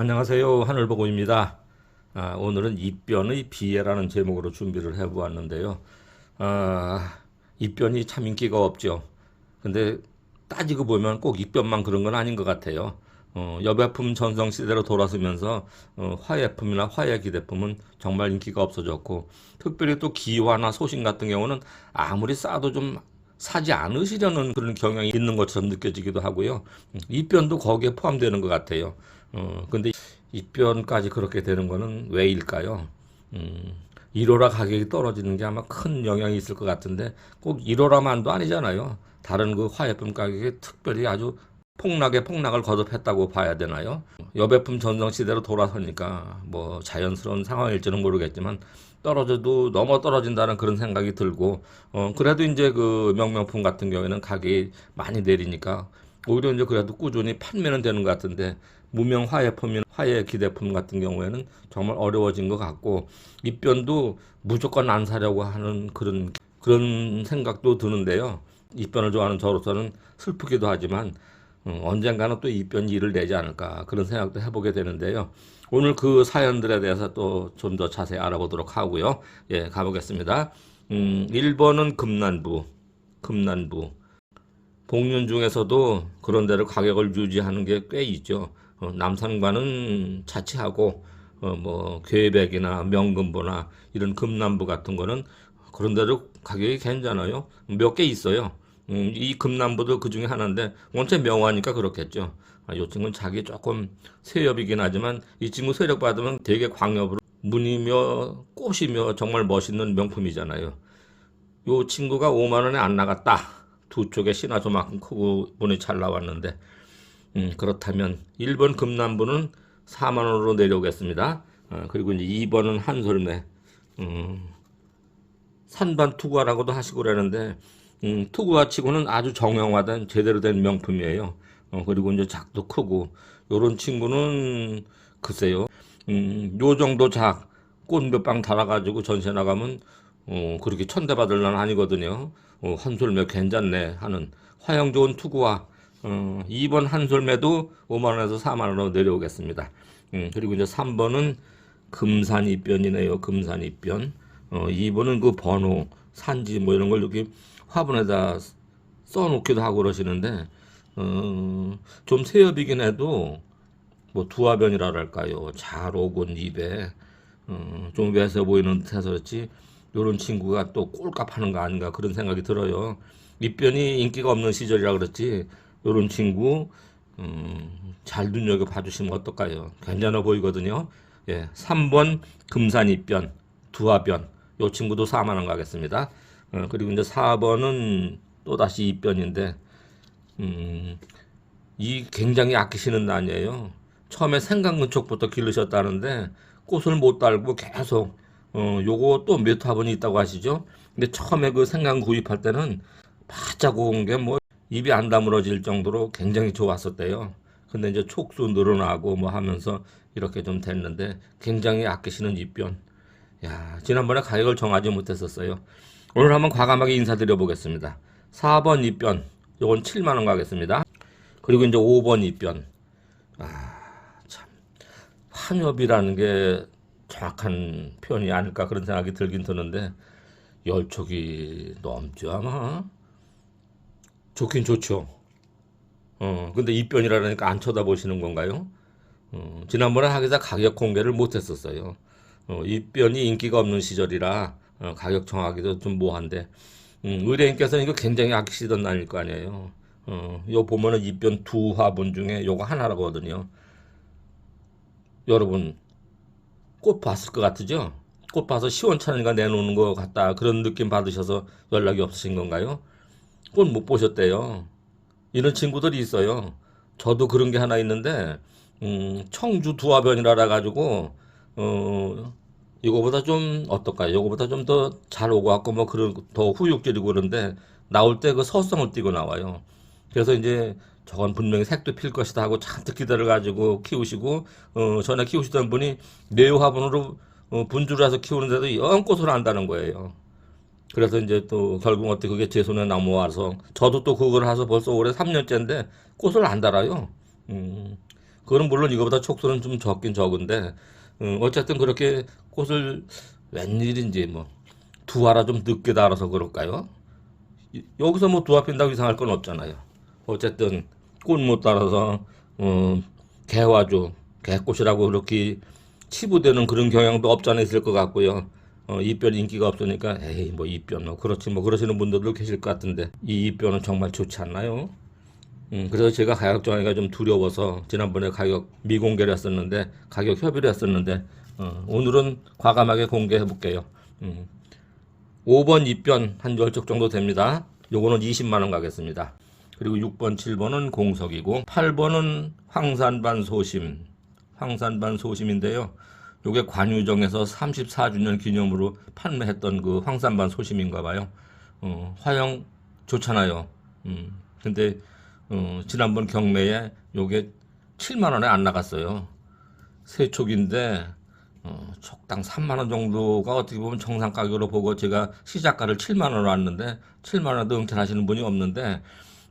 안녕하세요. 하늘보고입니다. 아, 오늘은 입변의 비애라는 제목으로 준비를 해보았는데요. 아, 입변이 참 인기가 없죠. 근데 따지고 보면 꼭 입변만 그런 건 아닌 것 같아요. 어, 여배품 전성 시대로 돌아서면서 어, 화예품이나 화예기대품은 정말 인기가 없어졌고 특별히 또 기화나 소신 같은 경우는 아무리 싸도 좀 사지 않으시려는 그런 경향이 있는 것처럼 느껴지기도 하고요. 음, 입변도 거기에 포함되는 것 같아요. 어, 근데 입변까지 그렇게 되는 거는 왜일까요? 음, 1호라 가격이 떨어지는 게 아마 큰 영향이 있을 것 같은데 꼭 1호라만도 아니잖아요. 다른 그 화예품 가격이 특별히 아주 폭락에 폭락을 거듭했다고 봐야 되나요? 여배품 전성 시대로 돌아서니까 뭐 자연스러운 상황일지는 모르겠지만 떨어져도 넘어 떨어진다는 그런 생각이 들고 어 그래도 이제 그 명명품 같은 경우에는 가격이 많이 내리니까 오히려 이제 그래도 꾸준히 판매는 되는 것 같은데 무명 화예품이나 화예 기대품 같은 경우에는 정말 어려워진 것 같고 입변도 무조건 안 사려고 하는 그런 그런 생각도 드는데요. 입변을 좋아하는 저로서는 슬프기도 하지만 어, 언젠가는 또 입변이 일을 내지 않을까 그런 생각도 해보게 되는데요. 오늘 그 사연들에 대해서 또 좀 더 자세히 알아보도록 하고요. 예, 가보겠습니다. 음, 1번은 금난부, 금난부. 복륜 중에서도 그런 대로 가격을 유지하는 게 꽤 있죠. 어, 남산과는 자치하고 어, 뭐 괴백이나 명금보나 이런 금남부 같은 거는 그런 대로 가격이 괜찮아요. 몇 개 있어요. 음, 이 금남부도 그 중에 하나인데 원체 명화니까 그렇겠죠. 아, 이 친구는 자기 조금 세엽이긴 하지만 이 친구 세력 받으면 되게 광엽으로 무늬며 꽃이며 정말 멋있는 명품이잖아요. 요 친구가 5만 원에 안 나갔다. 두 쪽에 신화 조만큼 크고 문이 잘 나왔는데 음, 그렇다면 1번 금남부는 4만 원으로 내려오겠습니다. 어, 그리고 이제 2번은 한솔매 음, 산반 투구화라고도 하시고 그러는데 음, 투구화 치고는 아주 정형화된 제대로 된 명품이에요. 어, 그리고 이제 작도 크고 요런 친구는 글쎄요. 음, 요 정도 작 꽃몇방 달아가지고 전시회 나가면 어, 그렇게 천대 받을 난 아니거든요. 어, 한솔매 괜찮네 하는 화형 좋은 투구화 어, 2번 한솔매도 5만원에서 4만원으로 내려오겠습니다. 음, 그리고 이제 3번은 금산입변이네요. 금산입변. 어, 2번은 그 번호, 산지 뭐 이런 걸 이렇게 화분에다 써놓기도 하고 그러시는데, 어, 좀 세엽이긴 해도 뭐 두화변이라랄까요. 잘 오곤 입에 어, 좀 외서 보이는 듯해서 그렇지 요런 친구가 또 꼴값 하는 거 아닌가 그런 생각이 들어요. 입변이 인기가 없는 시절이라 그렇지 요런 친구 음, 잘 눈여겨 봐주시면 어떨까요? 괜찮아 보이거든요. 예, 3번 금산입변, 두화변 요 친구도 4만 원 가겠습니다. 어, 그리고 이제 4번은 또 다시 입변인데 음, 이 굉장히 아끼시는 난이에요. 처음에 생강근 쪽부터 기르셨다는데 꽃을 못 달고 계속 어 요거 또 몇 화분이 있다고 하시죠. 근데 처음에 그 생강 구입할 때는 바짝 온 게 뭐 입이 안 다물어질 정도로 굉장히 좋았었대요. 근데 이제 촉수 늘어나고 뭐 하면서 이렇게 좀 됐는데 굉장히 아끼시는 입변. 야, 지난번에 가격을 정하지 못했었어요. 오늘 한번 과감하게 인사드려 보겠습니다. 4번 입변. 요건 7만 원 가겠습니다. 그리고 이제 5번 입변. 아, 참. 환엽이라는 게 정확한 표현이 아닐까 그런 생각이 들긴 드는데 열촉이 넘죠 아마. 좋긴 좋죠. 어, 근데 입변이라니까 안 쳐다보시는 건가요? 어, 지난번에 하기사 가격 공개를 못 했었어요. 어, 입변이 인기가 없는 시절이라 어, 가격 정하기도 좀 모호한데 음, 의뢰인께서는 이거 굉장히 아끼시던 날일 거 아니에요. 어, 요 보면은 입변 두 화분 중에 요거 하나라거든요. 여러분 꽃 봤을 것 같으죠? 꽃 봐서 시원찮으니까 내놓는 것 같다 그런 느낌 받으셔서 연락이 없으신 건가요? 꽃못 보셨대요. 이런 친구들이 있어요. 저도 그런 게 하나 있는데 음, 청주 두화변이라 가지고 어, 이거보다 좀 어떨까요? 이거보다 좀 더 잘 오고 왔고 뭐 그런 더 후육질이고 그런데 나올 때 그 서성을 띠고 나와요. 그래서 이제 저건 분명히 색도 필 것이다 하고 잔뜩 기다려 가지고 키우시고 어, 전에 키우시던 분이 뇌 화분으로 어, 분주를 해서 키우는데도 영 꽃을 안다는 거예요. 그래서 이제 또 결국 어떻게 그게 제 손에 넘어와서 저도 또 그걸 해서 벌써 올해 3년째인데 꽃을 안 달아요. 음, 그거는 물론 이거보다 촉수는 좀 적긴 적은데 음, 어쨌든 그렇게 꽃을 웬일인지 뭐 두화라 좀 늦게 달아서 그럴까요? 이- 여기서 뭐 두화 핀다고 이상할 건 없잖아요. 어쨌든 꽃못 따라서 어, 개화주, 개꽃이라고 그렇게 치부되는 그런 경향도 없지 않아 있을 것 같고요. 어, 이별 인기가 없으니까 에이 뭐 이별 뭐 그렇지 뭐 그러시는 분들도 계실 것 같은데 이 이별은 정말 좋지 않나요? 음, 그래서 제가 가격 정하기가 좀 두려워서 지난번에 가격 미공개를 했었는데 가격 협의를 했었는데 어, 오늘은 과감하게 공개해 볼게요. 음. 5번 입변 한 10쪽 정도 됩니다. 요거는 20만 원 가겠습니다. 그리고 6번, 7번은 공석이고 8번은 황산반 소심. 황산반 소심인데요. 요게 관유정에서 34주년 기념으로 판매했던 그 황산반 소심인가 봐요. 어, 화형 좋잖아요. 음. 근데 어, 지난번 경매에 요게 7만 원에 안 나갔어요. 세 촉인데 어, 촉당 3만 원 정도가 어떻게 보면 정상 가격으로 보고 제가 시작가를 7만 원으로 왔는데 7만 원도 응찰하시는 분이 없는데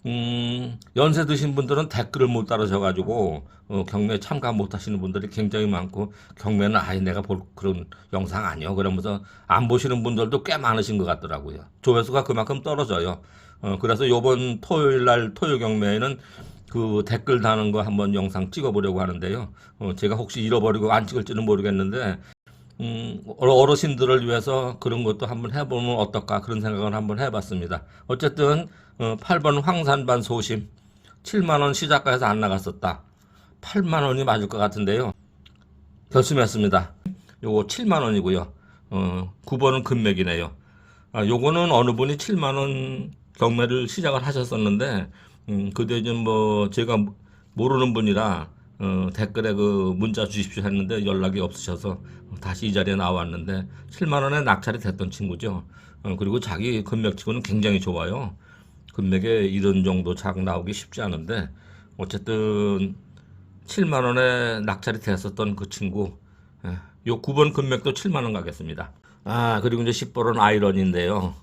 음, 연세 드신 분들은 댓글을 못 따르셔가지고 어, 경매에 참가 못 하시는 분들이 굉장히 많고 경매는 아예 내가 볼 그런 영상 아니요? 그러면서 안 보시는 분들도 꽤 많으신 것 같더라고요. 조회수가 그만큼 떨어져요. 어, 그래서 요번 토요일 날 토요 경매에는 그 댓글 다는 거 한번 영상 찍어보려고 하는데요. 어, 제가 혹시 잃어버리고 안 찍을지는 모르겠는데 음, 어르- 어르신들을 위해서 그런 것도 한번 해보면 어떨까 그런 생각을 한번 해봤습니다. 어쨌든 어, 8번 황산반 소심 7만 원 시작가에서 안 나갔었다. 8만 원이 맞을 것 같은데요. 결심했습니다. 요거 7만 원이고요. 어, 9번은 금맥이네요. 아, 요거는 어느 분이 7만 원 경매를 시작을 하셨었는데 음, 그때 좀뭐 제가 모르는 분이라 어, 댓글에 그 문자 주십시오 했는데 연락이 없으셔서 다시 이 자리에 나왔는데 7만 원에 낙찰이 됐던 친구죠. 어, 그리고 자기 금맥치고는 굉장히 좋아요. 금맥에 이런 정도 작 나오기 쉽지 않은데 어쨌든 7만 원에 낙찰이 됐었던 그 친구 예, 요 9번 금맥도 7만 원 가겠습니다. 아 그리고 이제 10번은 아이러니인데요.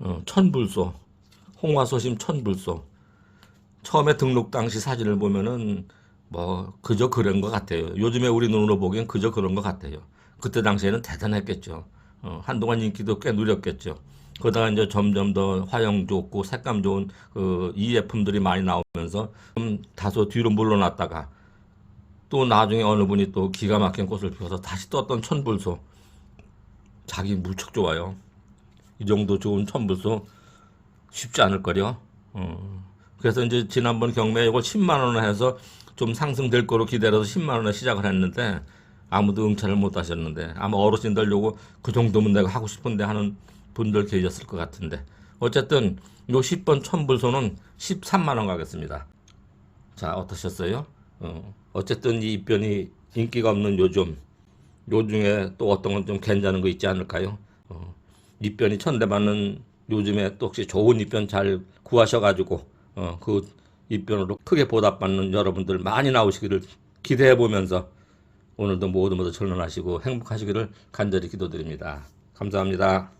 어, 천불소 홍화소심 천불소 처음에 등록 당시 사진을 보면은 뭐 그저 그런 것 같아요. 요즘에 우리 눈으로 보기엔 그저 그런 것 같아요. 그때 당시에는 대단했겠죠. 어, 한동안 인기도 꽤 누렸겠죠. 그러다가 이제 점점 더 화형 좋고 색감 좋은 그 이예품들이 많이 나오면서 좀 다소 뒤로 물러났다가 또 나중에 어느 분이 또 기가 막힌 꽃을 피워서 다시 떴던 천불소 자기 무척 좋아요. 이 정도 좋은 천불소 쉽지 않을 거려. 어. 그래서 이제 지난번 경매에 이걸 10만 원을 해서 좀 상승될 거로 기다려서 10만 원에 시작을 했는데 아무도 응찰을 못 하셨는데 아마 어르신들 요거 그 정도면 내가 하고 싶은데 하는 분들 계셨을 것 같은데 어쨌든 요 10번 천불소는 13만 원 가겠습니다. 자 어떠셨어요? 어, 어쨌든 이 입변이 인기가 없는 요즘 요 중에 또 어떤 건 좀 괜찮은 거 있지 않을까요? 어, 입변이 천대받는 요즘에 또 혹시 좋은 입변 잘 구하셔가지고 어, 그 입변으로 크게 보답받는 여러분들 많이 나오시기를 기대해 보면서 오늘도 모두 모두 전론하시고 행복하시기를 간절히 기도드립니다. 감사합니다.